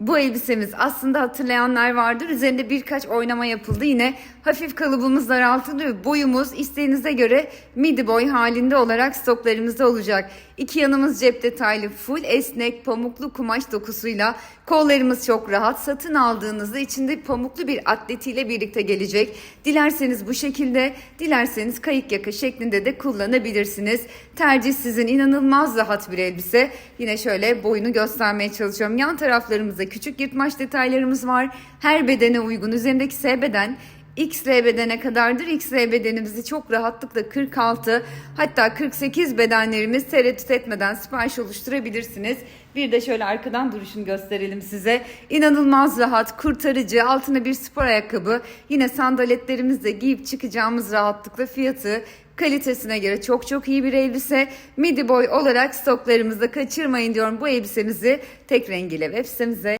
Bu elbisemiz aslında hatırlayanlar vardır. Üzerinde birkaç oynama yapıldı. Yine hafif kalıbımız daraltılıyor. Boyumuz isteğinize göre midi boy halinde olarak stoklarımızda olacak. İki yanımız cep detaylı full esnek pamuklu kumaş dokusuyla kollarımız çok rahat. Satın aldığınızda içinde pamuklu bir atletiyle birlikte gelecek. Dilerseniz bu şekilde, dilerseniz kayık yaka şeklinde de kullanabilirsiniz. Tercih sizin inanılmaz rahat bir elbise. Yine şöyle boyunu göstermeye çalışıyorum. Yan taraflarımızda küçük yırtmaç detaylarımız var. Her bedene uygun. Üzerindeki S beden XL bedene kadardır. XL bedenimizi çok rahatlıkla 46 hatta 48 bedenlerimiz tereddüt etmeden sipariş oluşturabilirsiniz. Bir de şöyle arkadan duruşunu gösterelim size. İnanılmaz rahat, kurtarıcı, altına bir spor ayakkabı. Yine sandaletlerimizle giyip çıkacağımız rahatlıkla fiyatı kalitesine göre çok çok iyi bir elbise. Midi boy olarak stoklarımızda kaçırmayın diyorum bu elbisemizi tek rengiyle web sitemize